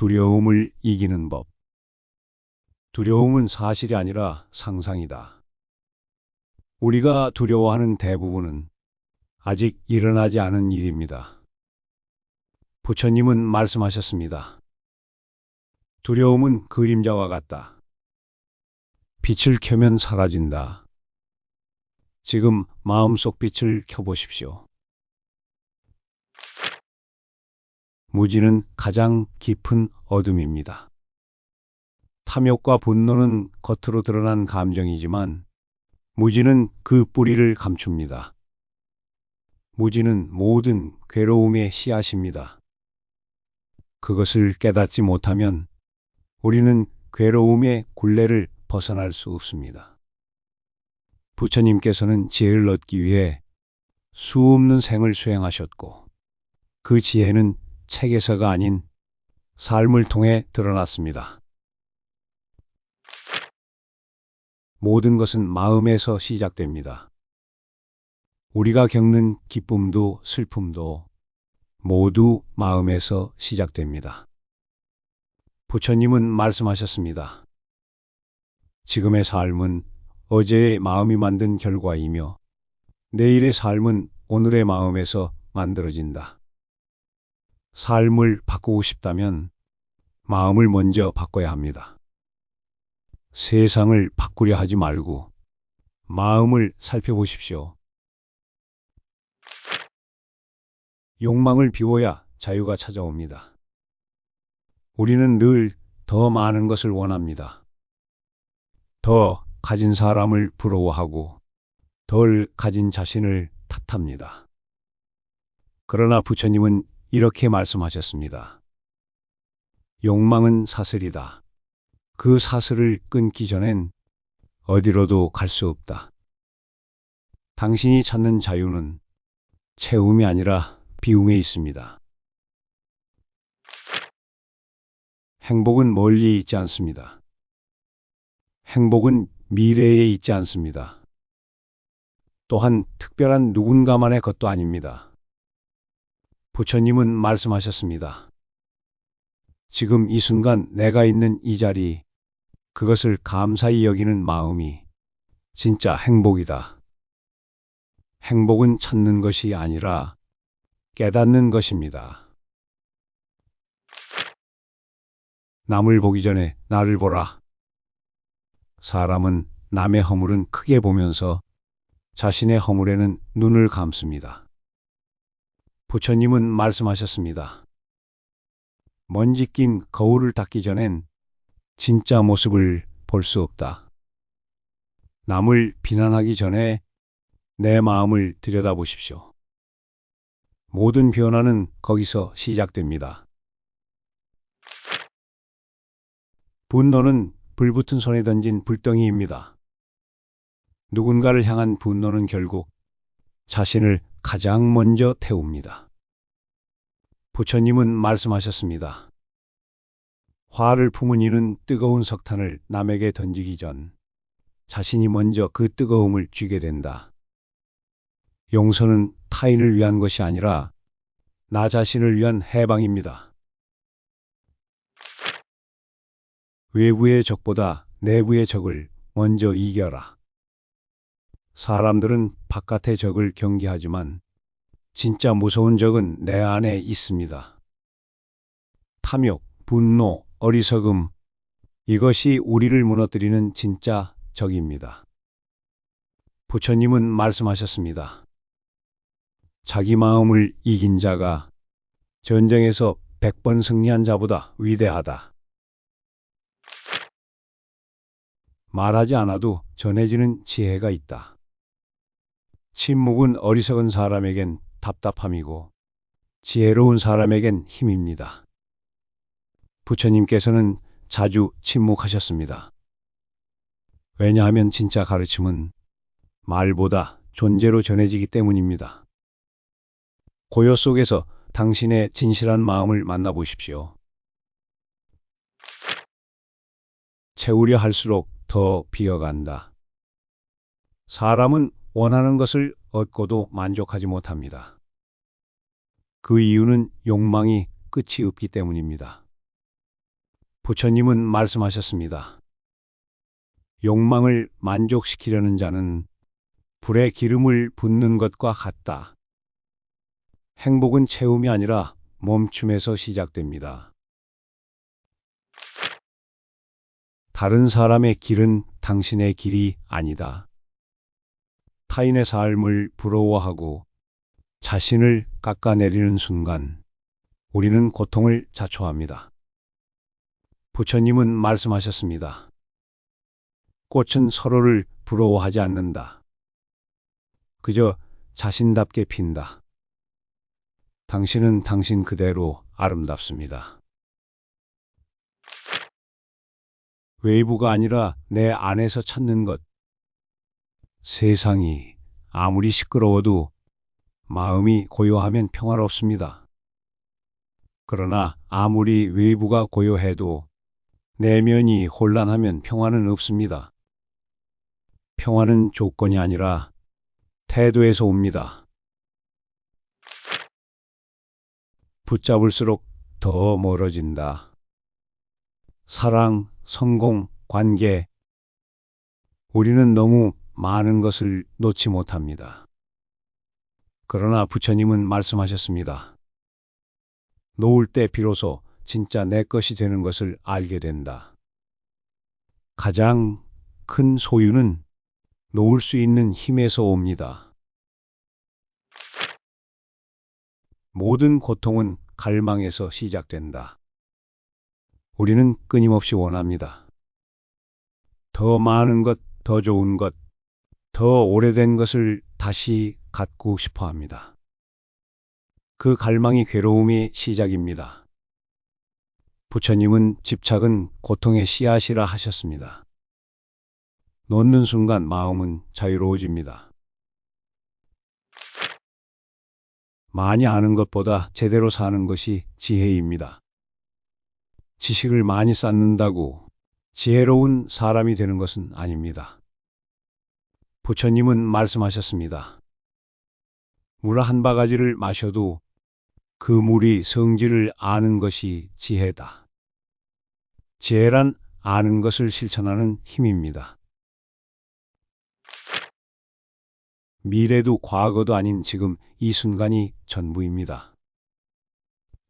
두려움을 이기는 법. 두려움은 사실이 아니라 상상이다. 우리가 두려워하는 대부분은 아직 일어나지 않은 일입니다. 부처님은 말씀하셨습니다. 두려움은 그림자와 같다. 빛을 켜면 사라진다. 지금 마음속 빛을 켜보십시오. 무지는 가장 깊은 어둠입니다. 탐욕과 분노는 겉으로 드러난 감정이지만 무지는 그 뿌리를 감춥니다. 무지는 모든 괴로움의 씨앗입니다. 그것을 깨닫지 못하면 우리는 괴로움의 굴레를 벗어날 수 없습니다. 부처님께서는 지혜를 얻기 위해 수없는 생을 수행하셨고 그 지혜는 책에서가 아닌 삶을 통해 드러났습니다. 모든 것은 마음에서 시작됩니다. 우리가 겪는 기쁨도 슬픔도 모두 마음에서 시작됩니다. 부처님은 말씀하셨습니다. 지금의 삶은 어제의 마음이 만든 결과이며 내일의 삶은 오늘의 마음에서 만들어진다. 삶을 바꾸고 싶다면 마음을 먼저 바꿔야 합니다. 세상을 바꾸려 하지 말고 마음을 살펴보십시오. 욕망을 비워야 자유가 찾아옵니다. 우리는 늘 더 많은 것을 원합니다. 더 가진 사람을 부러워하고 덜 가진 자신을 탓합니다. 그러나 부처님은 이렇게 말씀하셨습니다. 욕망은 사슬이다. 그 사슬을 끊기 전엔 어디로도 갈 수 없다. 당신이 찾는 자유는 채움이 아니라 비움에 있습니다. 행복은 멀리 있지 않습니다. 행복은 미래에 있지 않습니다. 또한 특별한 누군가만의 것도 아닙니다. 부처님은 말씀하셨습니다. 지금 이 순간 내가 있는 이 자리, 그것을 감사히 여기는 마음이 진짜 행복이다. 행복은 찾는 것이 아니라 깨닫는 것입니다. 남을 보기 전에 나를 보라. 사람은 남의 허물은 크게 보면서 자신의 허물에는 눈을 감습니다. 부처님은 말씀하셨습니다. 먼지 낀 거울을 닦기 전엔 진짜 모습을 볼 수 없다. 남을 비난하기 전에 내 마음을 들여다보십시오. 모든 변화는 거기서 시작됩니다. 분노는 불붙은 손에 던진 불덩이입니다. 누군가를 향한 분노는 결국 자신을 가장 먼저 태웁니다. 부처님은 말씀하셨습니다. 화를 품은 이는 뜨거운 석탄을 남에게 던지기 전 자신이 먼저 그 뜨거움을 쥐게 된다. 용서는 타인을 위한 것이 아니라 나 자신을 위한 해방입니다. 외부의 적보다 내부의 적을 먼저 이겨라. 사람들은 바깥의 적을 경계하지만 진짜 무서운 적은 내 안에 있습니다. 탐욕, 분노, 어리석음, 이것이 우리를 무너뜨리는 진짜 적입니다. 부처님은 말씀하셨습니다. 자기 마음을 이긴 자가 전쟁에서 백번 승리한 자보다 위대하다. 말하지 않아도 전해지는 지혜가 있다. 침묵은 어리석은 사람에겐 답답함이고 지혜로운 사람에겐 힘입니다. 부처님께서는 자주 침묵하셨습니다. 왜냐하면 진짜 가르침은 말보다 존재로 전해지기 때문입니다. 고요 속에서 당신의 진실한 마음을 만나보십시오. 채우려 할수록 더 비어간다. 사람은 원하는 것을 얻고도 만족하지 못합니다. 그 이유는 욕망이 끝이 없기 때문입니다. 부처님은 말씀하셨습니다. 욕망을 만족시키려는 자는 불에 기름을 붓는 것과 같다. 행복은 채움이 아니라 멈춤에서 시작됩니다. 다른 사람의 길은 당신의 길이 아니다. 타인의 삶을 부러워하고 자신을 깎아내리는 순간 우리는 고통을 자초합니다. 부처님은 말씀하셨습니다. 꽃은 서로를 부러워하지 않는다. 그저 자신답게 핀다. 당신은 당신 그대로 아름답습니다. 외부가 아니라 내 안에서 찾는 것. 세상이 아무리 시끄러워도 마음이 고요하면 평화롭습니다. 그러나 아무리 외부가 고요해도 내면이 혼란하면 평화는 없습니다. 평화는 조건이 아니라 태도에서 옵니다. 붙잡을수록 더 멀어진다. 사랑, 성공, 관계. 우리는 너무 많은 것을 놓지 못합니다. 그러나 부처님은 말씀하셨습니다. 놓을 때 비로소 진짜 내 것이 되는 것을 알게 된다. 가장 큰 소유는 놓을 수 있는 힘에서 옵니다. 모든 고통은 갈망에서 시작된다. 우리는 끊임없이 원합니다. 더 많은 것, 더 좋은 것, 더 오래된 것을 다시 갖고 싶어 합니다. 그 갈망이 괴로움의 시작입니다. 부처님은 집착은 고통의 씨앗이라 하셨습니다. 놓는 순간 마음은 자유로워집니다. 많이 아는 것보다 제대로 사는 것이 지혜입니다. 지식을 많이 쌓는다고 지혜로운 사람이 되는 것은 아닙니다. 부처님은 말씀하셨습니다. 물 한 바가지를 마셔도 그 물이 성질을 아는 것이 지혜다. 지혜란 아는 것을 실천하는 힘입니다. 미래도 과거도 아닌 지금 이 순간이 전부입니다.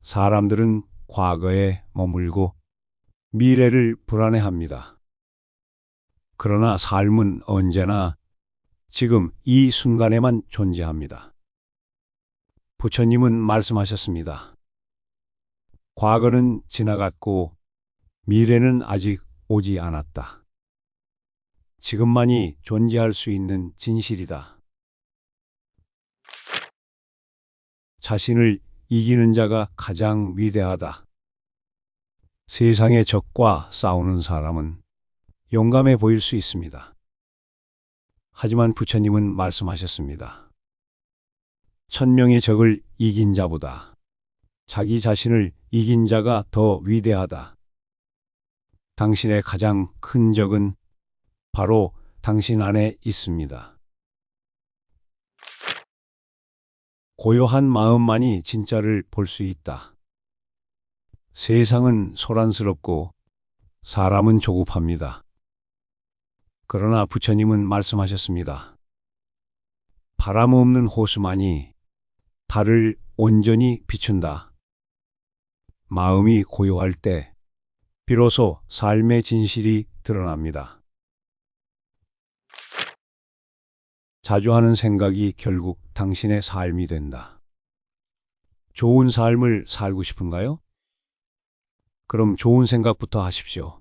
사람들은 과거에 머물고 미래를 불안해합니다. 그러나 삶은 언제나 지금 이 순간에만 존재합니다. 부처님은 말씀하셨습니다. 과거는 지나갔고 미래는 아직 오지 않았다. 지금만이 존재할 수 있는 진실이다. 자신을 이기는 자가 가장 위대하다. 세상의 적과 싸우는 사람은 용감해 보일 수 있습니다. 하지만 부처님은 말씀하셨습니다. 천명의 적을 이긴 자보다 자기 자신을 이긴 자가 더 위대하다. 당신의 가장 큰 적은 바로 당신 안에 있습니다. 고요한 마음만이 진짜를 볼 수 있다. 세상은 소란스럽고 사람은 조급합니다. 그러나 부처님은 말씀하셨습니다. 바람 없는 호수만이 달을 온전히 비춘다. 마음이 고요할 때 비로소 삶의 진실이 드러납니다. 자주 하는 생각이 결국 당신의 삶이 된다. 좋은 삶을 살고 싶은가요? 그럼 좋은 생각부터 하십시오.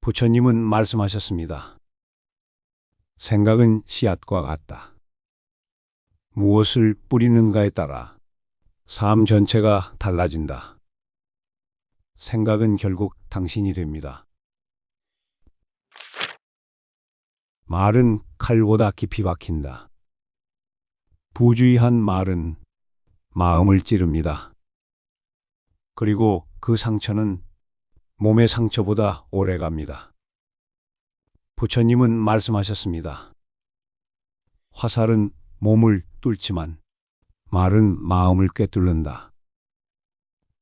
부처님은 말씀하셨습니다. 생각은 씨앗과 같다. 무엇을 뿌리는가에 따라 삶 전체가 달라진다. 생각은 결국 당신이 됩니다. 말은 칼보다 깊이 박힌다. 부주의한 말은 마음을 찌릅니다. 그리고 그 상처는 몸의 상처보다 오래 갑니다. 부처님은 말씀하셨습니다. 화살은 몸을 뚫지만 말은 마음을 꿰뚫는다.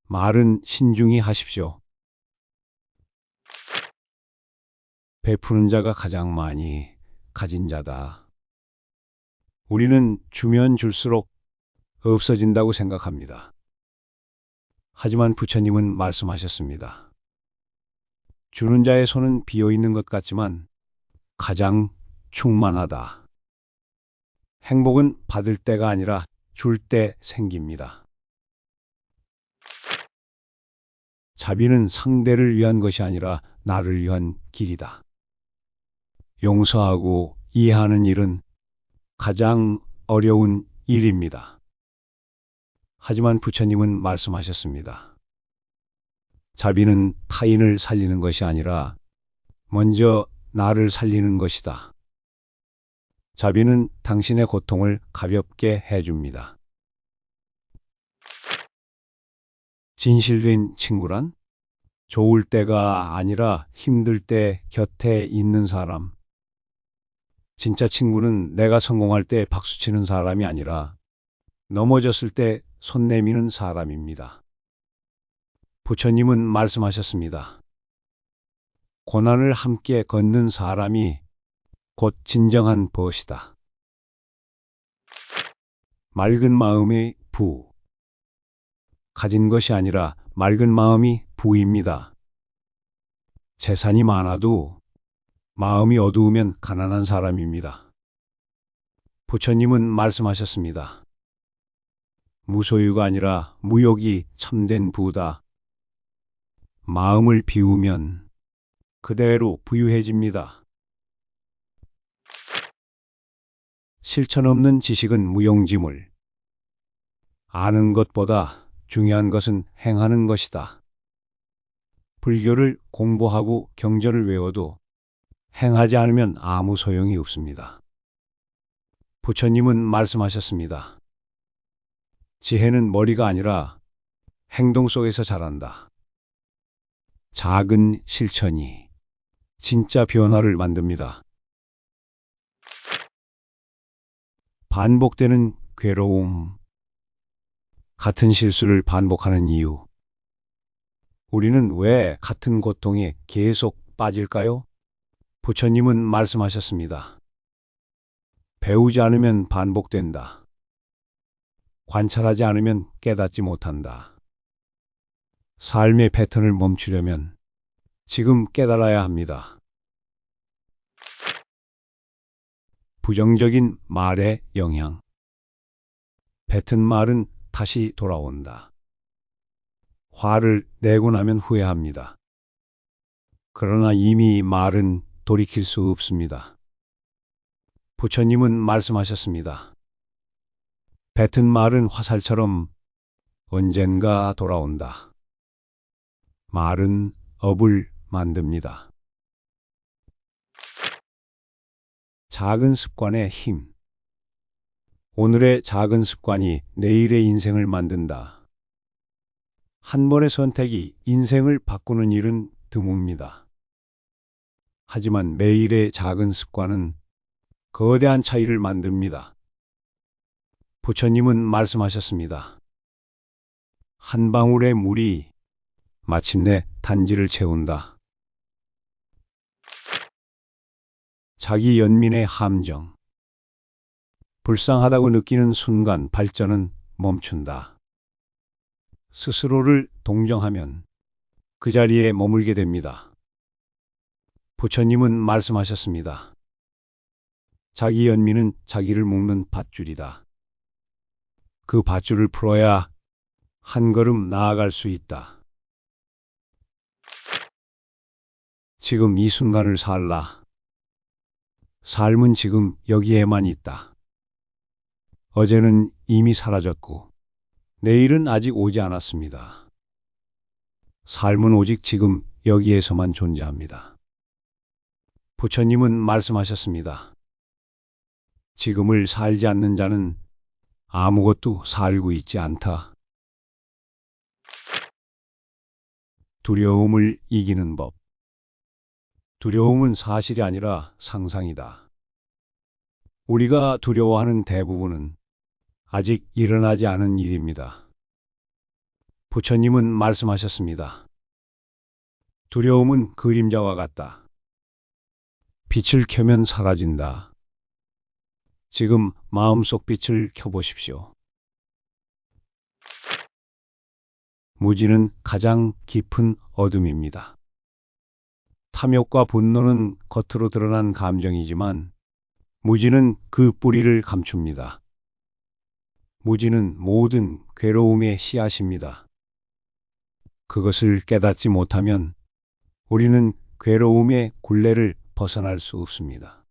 말은 신중히 하십시오. 베푸는 자가 가장 많이 가진 자다. 우리는 주면 줄수록 없어진다고 생각합니다. 하지만 부처님은 말씀하셨습니다. 주는 자의 손은 비어 있는 것 같지만 가장 충만하다. 행복은 받을 때가 아니라 줄 때 생깁니다. 자비는 상대를 위한 것이 아니라 나를 위한 길이다. 용서하고 이해하는 일은 가장 어려운 일입니다. 하지만 부처님은 말씀하셨습니다. 자비는 타인을 살리는 것이 아니라 먼저 나를 살리는 것이다. 자비는 당신의 고통을 가볍게 해줍니다. 진실된 친구란 좋을 때가 아니라 힘들 때 곁에 있는 사람. 진짜 친구는 내가 성공할 때 박수치는 사람이 아니라 넘어졌을 때 손 내미는 사람입니다. 부처님은 말씀하셨습니다. 고난을 함께 걷는 사람이 곧 진정한 벗이다. 맑은 마음의 부. 가진 것이 아니라 맑은 마음이 부입니다. 재산이 많아도 마음이 어두우면 가난한 사람입니다. 부처님은 말씀하셨습니다. 무소유가 아니라 무욕이 참된 부다. 마음을 비우면 그대로 부유해집니다. 실천 없는 지식은 무용지물. 아는 것보다 중요한 것은 행하는 것이다. 불교를 공부하고 경전을 외워도 행하지 않으면 아무 소용이 없습니다. 부처님은 말씀하셨습니다. 지혜는 머리가 아니라 행동 속에서 자란다. 작은 실천이 진짜 변화를 만듭니다. 반복되는 괴로움. 같은 실수를 반복하는 이유. 우리는 왜 같은 고통에 계속 빠질까요? 부처님은 말씀하셨습니다. 배우지 않으면 반복된다. 관찰하지 않으면 깨닫지 못한다. 삶의 패턴을 멈추려면 지금 깨달아야 합니다. 부정적인 말의 영향. 뱉은 말은 다시 돌아온다. 화를 내고 나면 후회합니다. 그러나 이미 말은 돌이킬 수 없습니다. 부처님은 말씀하셨습니다. 뱉은 말은 화살처럼 언젠가 돌아온다. 말은 업을 만듭니다. 작은 습관의 힘. 오늘의 작은 습관이 내일의 인생을 만든다. 한 번의 선택이 인생을 바꾸는 일은 드뭅니다. 하지만 매일의 작은 습관은 거대한 차이를 만듭니다. 부처님은 말씀하셨습니다. 한 방울의 물이 마침내 단지를 채운다. 자기 연민의 함정. 불쌍하다고 느끼는 순간 발전은 멈춘다. 스스로를 동정하면 그 자리에 머물게 됩니다. 부처님은 말씀하셨습니다. 자기 연민은 자기를 묶는 밧줄이다. 그 밧줄을 풀어야 한 걸음 나아갈 수 있다. 지금 이 순간을 살라. 삶은 지금 여기에만 있다. 어제는 이미 사라졌고, 내일은 아직 오지 않았습니다. 삶은 오직 지금 여기에서만 존재합니다. 부처님은 말씀하셨습니다. 지금을 살지 않는 자는 아무것도 살고 있지 않다. 두려움을 이기는 법. 두려움은 사실이 아니라 상상이다. 우리가 두려워하는 대부분은 아직 일어나지 않은 일입니다. 부처님은 말씀하셨습니다. 두려움은 그림자와 같다. 빛을 켜면 사라진다. 지금 마음속 빛을 켜보십시오. 무지는 가장 깊은 어둠입니다. 탐욕과 분노는 겉으로 드러난 감정이지만 무지는 그 뿌리를 감춥니다. 무지는 모든 괴로움의 씨앗입니다. 그것을 깨닫지 못하면 우리는 괴로움의 굴레를 벗어날 수 없습니다.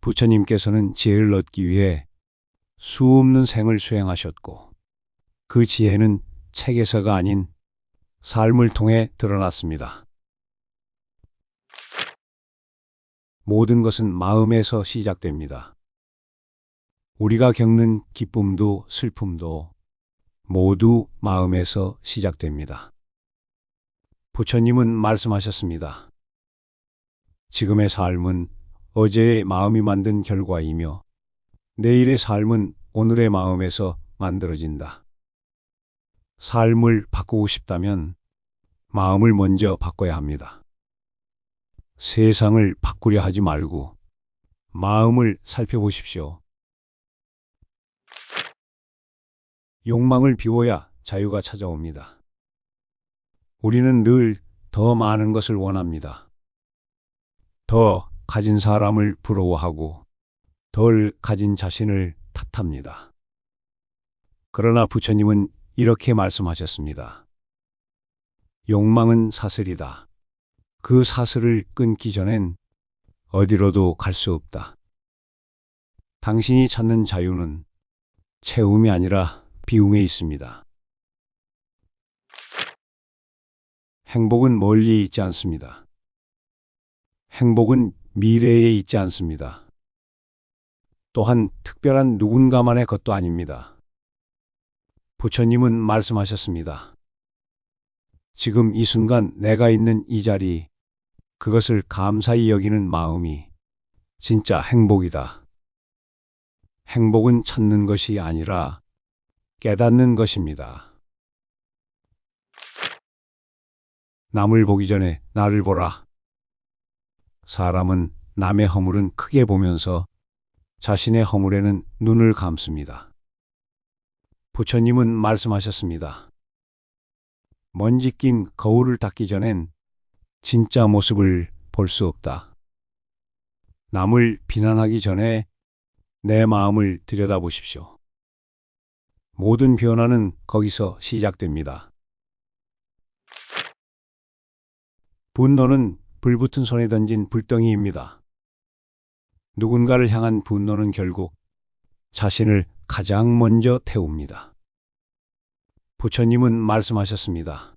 부처님께서는 지혜를 얻기 위해 수없는 생을 수행하셨고 그 지혜는 책에서가 아닌 삶을 통해 드러났습니다. 모든 것은 마음에서 시작됩니다. 우리가 겪는 기쁨도 슬픔도 모두 마음에서 시작됩니다. 부처님은 말씀하셨습니다. 지금의 삶은 어제의 마음이 만든 결과이며 내일의 삶은 오늘의 마음에서 만들어진다. 삶을 바꾸고 싶다면 마음을 먼저 바꿔야 합니다. 세상을 바꾸려 하지 말고 마음을 살펴보십시오. 욕망을 비워야 자유가 찾아옵니다. 우리는 늘 더 많은 것을 원합니다. 더 가진 사람을 부러워하고 덜 가진 자신을 탓합니다. 그러나 부처님은 이렇게 말씀하셨습니다. 욕망은 사슬이다. 그 사슬을 끊기 전엔 어디로도 갈 수 없다. 당신이 찾는 자유는 채움이 아니라 비움에 있습니다. 행복은 멀리 있지 않습니다. 행복은 미래에 있지 않습니다. 또한 특별한 누군가만의 것도 아닙니다. 부처님은 말씀하셨습니다. 지금 이 순간 내가 있는 이 자리, 그것을 감사히 여기는 마음이 진짜 행복이다. 행복은 찾는 것이 아니라 깨닫는 것입니다. 남을 보기 전에 나를 보라. 사람은 남의 허물은 크게 보면서 자신의 허물에는 눈을 감습니다. 부처님은 말씀하셨습니다. 먼지 낀 거울을 닦기 전엔 진짜 모습을 볼 수 없다. 남을 비난하기 전에 내 마음을 들여다보십시오. 모든 변화는 거기서 시작됩니다. 분노는 불붙은 손에 던진 불덩이입니다. 누군가를 향한 분노는 결국 자신을 가장 먼저 태웁니다. 부처님은 말씀하셨습니다.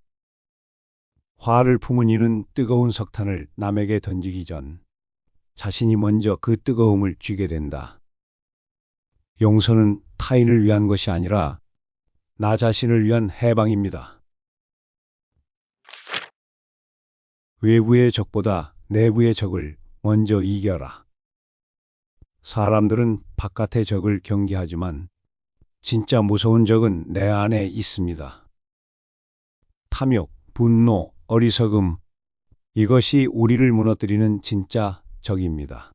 화를 품은 이는 뜨거운 석탄을 남에게 던지기 전 자신이 먼저 그 뜨거움을 쥐게 된다. 용서는 타인을 위한 것이 아니라 나 자신을 위한 해방입니다. 외부의 적보다 내부의 적을 먼저 이겨라. 사람들은 바깥의 적을 경계하지만 진짜 무서운 적은 내 안에 있습니다. 탐욕, 분노, 어리석음, 이것이 우리를 무너뜨리는 진짜 적입니다.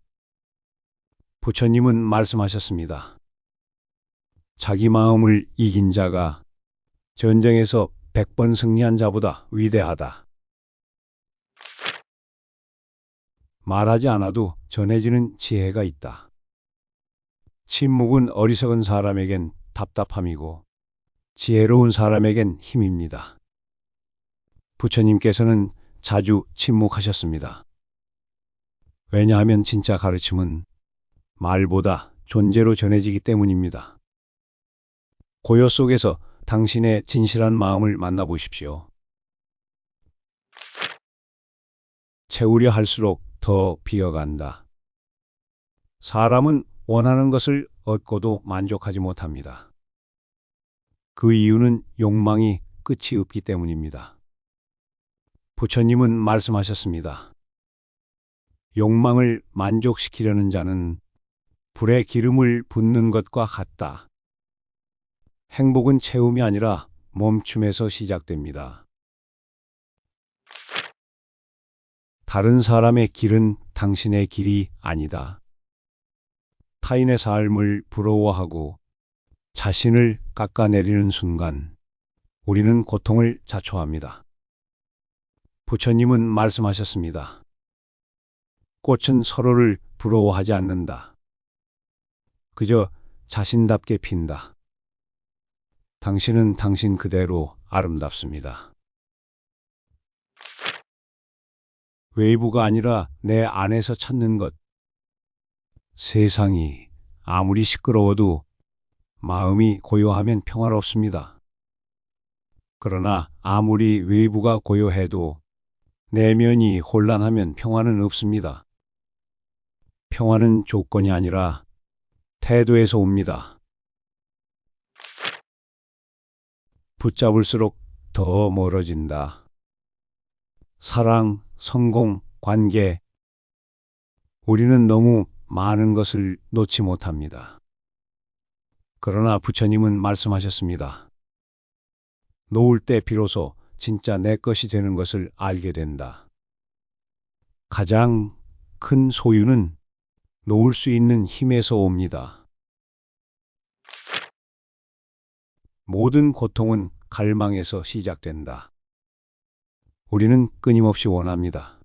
부처님은 말씀하셨습니다. 자기 마음을 이긴 자가 전쟁에서 백번 승리한 자보다 위대하다. 말하지 않아도 전해지는 지혜가 있다. 침묵은 어리석은 사람에겐 답답함이고 지혜로운 사람에겐 힘입니다. 부처님께서는 자주 침묵하셨습니다. 왜냐하면 진짜 가르침은 말보다 존재로 전해지기 때문입니다. 고요 속에서 당신의 진실한 마음을 만나보십시오. 채우려 할수록 더 비어간다. 사람은 원하는 것을 얻고도 만족하지 못합니다. 그 이유는 욕망이 끝이 없기 때문입니다. 부처님은 말씀하셨습니다. 욕망을 만족시키려는 자는 불에 기름을 붓는 것과 같다. 행복은 채움이 아니라 멈춤에서 시작됩니다. 다른 사람의 길은 당신의 길이 아니다. 타인의 삶을 부러워하고 자신을 깎아내리는 순간 우리는 고통을 자초합니다. 부처님은 말씀하셨습니다. 꽃은 서로를 부러워하지 않는다. 그저 자신답게 핀다. 당신은 당신 그대로 아름답습니다. 외부가 아니라 내 안에서 찾는 것. 세상이 아무리 시끄러워도 마음이 고요하면 평화롭습니다. 그러나 아무리 외부가 고요해도 내면이 혼란하면 평화는 없습니다. 평화는 조건이 아니라 태도에서 옵니다. 붙잡을수록 더 멀어진다. 사랑, 성공, 관계. 우리는 너무 많은 것을 놓지 못합니다. 그러나 부처님은 말씀하셨습니다. 놓을 때 비로소 진짜 내 것이 되는 것을 알게 된다. 가장 큰 소유는 놓을 수 있는 힘에서 옵니다. 모든 고통은 갈망에서 시작된다. 우리는 끊임없이 원합니다.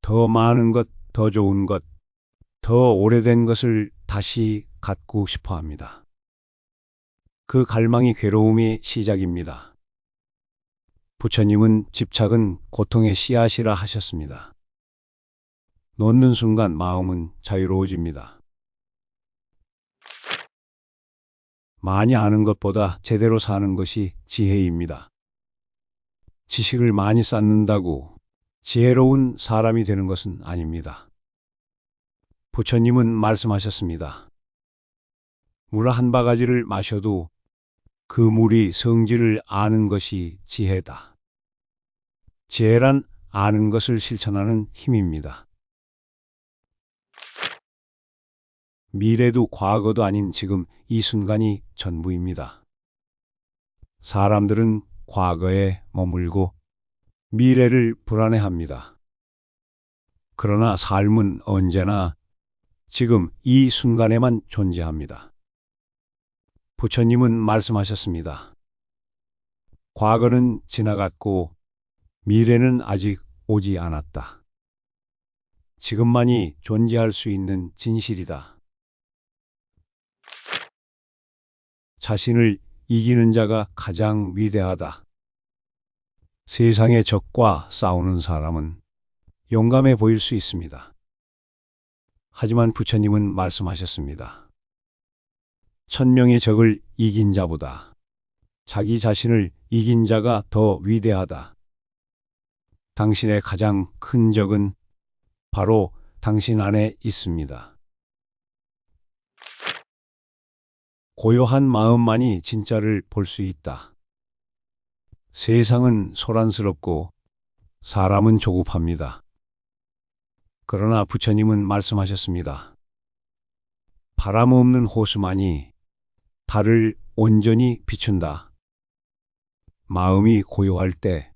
더 많은 것, 더 좋은 것, 더 오래된 것을 다시 갖고 싶어 합니다. 그 갈망이 괴로움의 시작입니다. 부처님은 집착은 고통의 씨앗이라 하셨습니다. 놓는 순간 마음은 자유로워집니다. 많이 아는 것보다 제대로 사는 것이 지혜입니다. 지식을 많이 쌓는다고 지혜로운 사람이 되는 것은 아닙니다. 부처님은 말씀하셨습니다. 물 한 바가지를 마셔도 그 물이 성질을 아는 것이 지혜다. 지혜란 아는 것을 실천하는 힘입니다. 미래도 과거도 아닌 지금 이 순간이 전부입니다. 사람들은 과거에 머물고 미래를 불안해합니다. 그러나 삶은 언제나 지금 이 순간에만 존재합니다. 부처님은 말씀하셨습니다. 과거는 지나갔고 미래는 아직 오지 않았다. 지금만이 존재할 수 있는 진실이다. 자신을 이기는 자가 가장 위대하다. 세상의 적과 싸우는 사람은 용감해 보일 수 있습니다. 하지만 부처님은 말씀하셨습니다. 천명의 적을 이긴 자보다 자기 자신을 이긴 자가 더 위대하다. 당신의 가장 큰 적은 바로 당신 안에 있습니다. 고요한 마음만이 진짜를 볼 수 있다. 세상은 소란스럽고 사람은 조급합니다. 그러나 부처님은 말씀하셨습니다. 바람 없는 호수만이 달을 온전히 비춘다. 마음이 고요할 때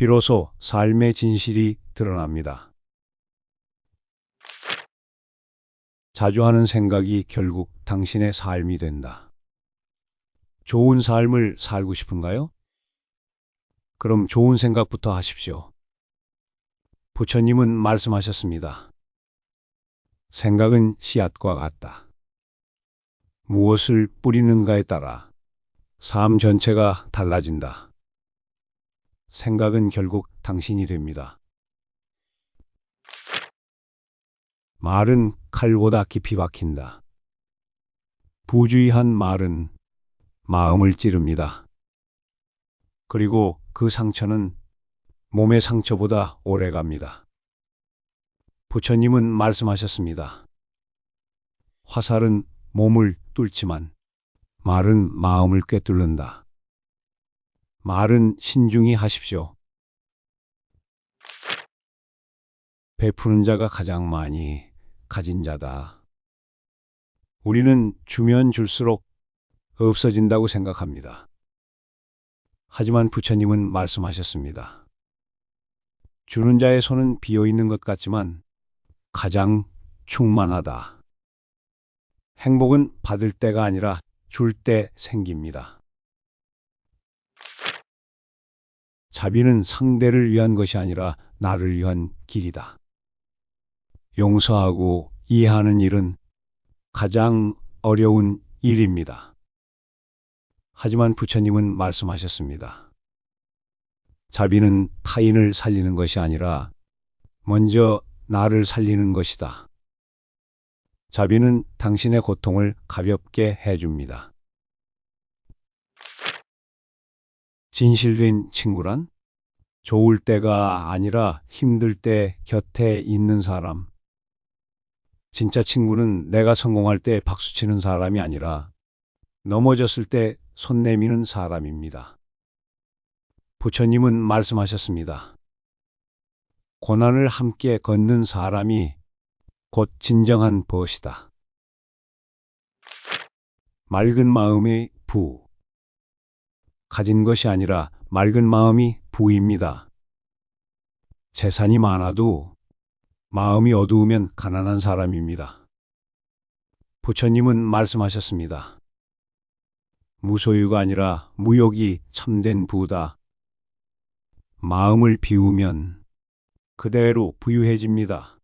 비로소 삶의 진실이 드러납니다. 자주 하는 생각이 결국 당신의 삶이 된다. 좋은 삶을 살고 싶은가요? 그럼 좋은 생각부터 하십시오. 부처님은 말씀하셨습니다. 생각은 씨앗과 같다. 무엇을 뿌리는가에 따라 삶 전체가 달라진다. 생각은 결국 당신이 됩니다. 말은 칼보다 깊이 박힌다. 부주의한 말은 마음을 찌릅니다. 그리고 그 상처는 몸의 상처보다 오래 갑니다. 부처님은 말씀하셨습니다. 화살은 몸을 뚫지만 말은 마음을 꿰뚫는다. 말은 신중히 하십시오. 베푸는 자가 가장 많이 가진 자다. 우리는 주면 줄수록 없어진다고 생각합니다. 하지만 부처님은 말씀하셨습니다. 주는 자의 손은 비어 있는 것 같지만 가장 충만하다. 행복은 받을 때가 아니라 줄 때 생깁니다. 자비는 상대를 위한 것이 아니라 나를 위한 길이다. 용서하고 이해하는 일은 가장 어려운 일입니다. 하지만 부처님은 말씀하셨습니다. 자비는 타인을 살리는 것이 아니라 먼저 나를 살리는 것이다. 자비는 당신의 고통을 가볍게 해줍니다. 진실된 친구란 좋을 때가 아니라 힘들 때 곁에 있는 사람. 진짜 친구는 내가 성공할 때 박수치는 사람이 아니라 넘어졌을 때 손 내미는 사람입니다. 부처님은 말씀하셨습니다. 고난을 함께 걷는 사람이 곧 진정한 벗이다. 맑은 마음의 부. 가진 것이 아니라 맑은 마음이 부입니다. 재산이 많아도 마음이 어두우면 가난한 사람입니다. 부처님은 말씀하셨습니다. 무소유가 아니라 무욕이 참된 부다. 마음을 비우면 그대로 부유해집니다.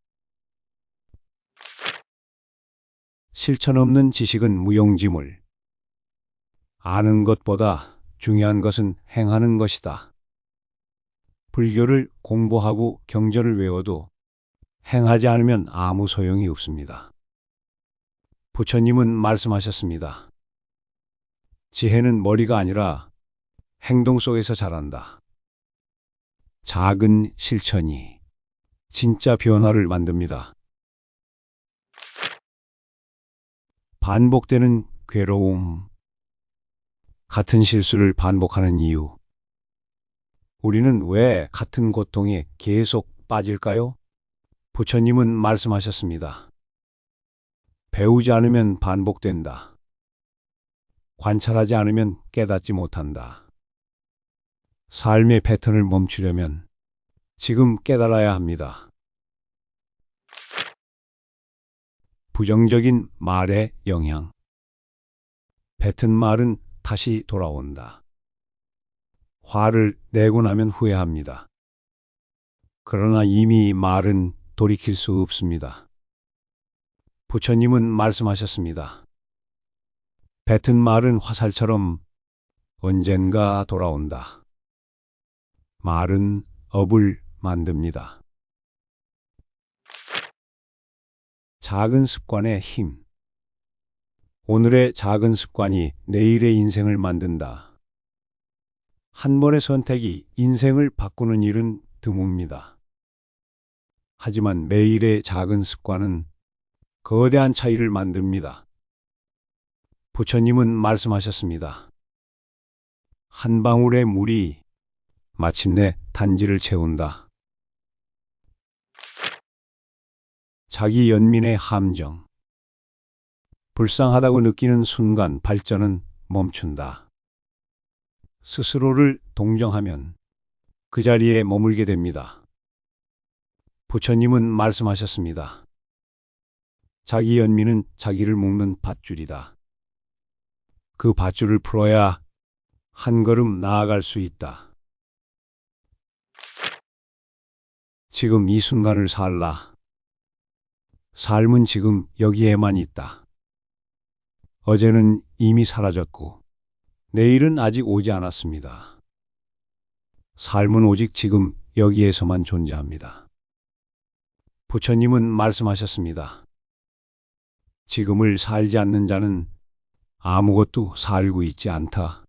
실천 없는 지식은 무용지물. 아는 것보다 중요한 것은 행하는 것이다. 불교를 공부하고 경전을 외워도 행하지 않으면 아무 소용이 없습니다. 부처님은 말씀하셨습니다. 지혜는 머리가 아니라 행동 속에서 자란다. 작은 실천이 진짜 변화를 만듭니다. 반복되는 괴로움. 같은 실수를 반복하는 이유. 우리는 왜 같은 고통에 계속 빠질까요? 부처님은 말씀하셨습니다. 배우지 않으면 반복된다. 관찰하지 않으면 깨닫지 못한다. 삶의 패턴을 멈추려면 지금 깨달아야 합니다. 부정적인 말의 영향. 뱉은 말은 다시 돌아온다. 화를 내고 나면 후회합니다. 그러나 이미 말은 돌이킬 수 없습니다. 부처님은 말씀하셨습니다. 뱉은 말은 화살처럼 언젠가 돌아온다. 말은 업을 만듭니다. 작은 습관의 힘. 오늘의 작은 습관이 내일의 인생을 만든다. 한 번의 선택이 인생을 바꾸는 일은 드뭅니다. 하지만 매일의 작은 습관은 거대한 차이를 만듭니다. 부처님은 말씀하셨습니다. 한 방울의 물이 마침내 단지를 채운다. 자기 연민의 함정. 불쌍하다고 느끼는 순간 발전은 멈춘다. 스스로를 동정하면 그 자리에 머물게 됩니다. 부처님은 말씀하셨습니다. 자기 연민은 자기를 묶는 밧줄이다. 그 밧줄을 풀어야 한 걸음 나아갈 수 있다. 지금 이 순간을 살라. 삶은 지금 여기에만 있다. 어제는 이미 사라졌고, 내일은 아직 오지 않았습니다. 삶은 오직 지금 여기에서만 존재합니다. 부처님은 말씀하셨습니다. 지금을 살지 않는 자는 아무것도 살고 있지 않다.